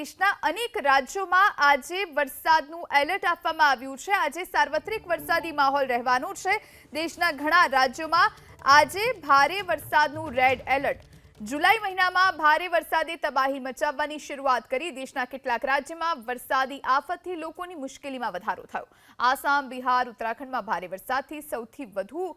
દેશના અનેક રાજ્યોમાં આજે વરસાદનું એલર્ટ આપવામાં આવ્યું છે. આજે સાર્વત્રિક વરસાદી માહોલ રહેવાનો છે. દેશના ઘણા રાજ્યોમાં આજે ભારે વરસાદનું રેડ એલર્ટ. જુલાઈ મહિનામાં ભારે વરસાદે તબાહી મચાવવાની શરૂઆત કરી. દેશના કેટલાક રાજ્યમાં વરસાદી આફતથી લોકોની મુશ્કેલીમાં વધારો થયો. આસામ, બિહાર, ઉત્તરાખંડમાં ભારે વરસાદથી સૌથી વધુ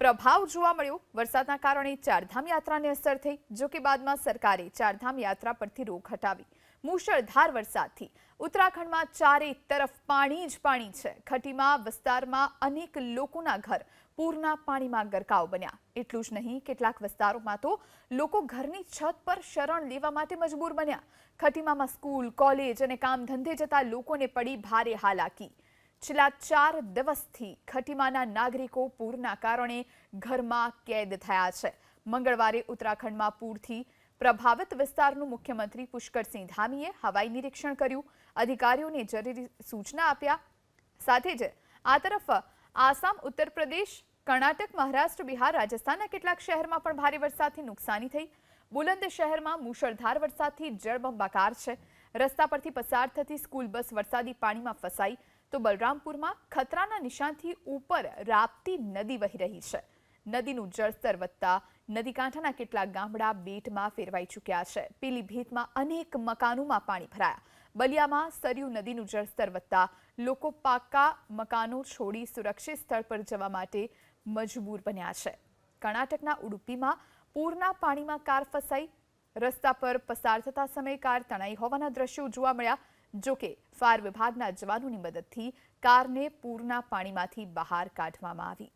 પ્રભાવ જોવા મળ્યો. વરસાદના કારણે ચારધામ યાત્રાને અસર થઈ, જો કે બાદમાં સરકારે ચારધામ યાત્રા પરથી રોક હટાવી. મુશળધાર વરસાદથી. ઉત્તરાખંડમાં ચારે તરફ પાણી જ પાણી છે. ખટીમા, વિસ્તારમાં અનેક લોકોના ઘર પૂરના પાણીમાં ગરકાવ બન્યા. એટલું જ નહીં, કેટલાક વિસ્તારોમાં તો લોકો ઘરની છત પર શરણ લેવા માટે મજબૂર બન્યા. ખટીમામાં સ્કૂલ, કોલેજ અને કામ ધંધે જતા લોકોને પડી ભારે હાલાકી. છેલ્લા ચાર દિવસથી ખટીમાના નાગરિકો પૂરના કારણે ઘરમાં કેદ થયા છે. મંગળવારે ઉત્તરાખંડમાં પૂરથી પ્રભાવિત વિસ્તારનું મુખ્યમંત્રી પુષ્કરસિંહ ધામીએ હવાઈ નિરીક્ષણ કર્યું. અધિકારીઓને જરૂરી સૂચના આપ્યા. સાથે જ આ તરફ આસામ, ઉત્તર પ્રદેશ, કર્ણાટક, મહારાષ્ટ્ર, બિહાર, રાજસ્થાનના કેટલાક શહેરમાં પણ ભારે વરસાદથી નુકસાની થઈ. બુલંદ શહેરમાં મુશળધાર વરસાદથી જળબંબાકાર છે. રસ્તા પરથી પસાર થતી સ્કૂલ બસ વરસાદી પાણીમાં ફસાઈ. તો બલરામપુરમાં ખતરાના નિશાનથી ઉપર રાપ્તી નદી વહી રહી છે. નદીનું જળસ્તર વધતા નદી કાંઠાના કેટલાક ગામડા બેટમાં ફેરવાઈ ચૂક્યા છે. પીલીભીતમાં અનેક મકાનોમાં પાણી ભરાયા. બલિયામાં સરયુ નદીનું જળસ્તર વધતા લોકો પાકા મકાનો છોડી સુરક્ષિત સ્થળ પર જવા માટે મજબૂર બન્યા છે. કર્ણાટકના ઉડુપીમાં પૂરના પાણીમાં કાર ફસાઈ, રસ્તા પર પસાર થતા સમયે કાર તણાઈ હોવાના દ્રશ્યો જોવા મળ્યા. જોકે ફાયર વિભાગના જવાનોની મદદથી કારને પૂરના પાણીમાંથી બહાર કાઢવામાં આવી.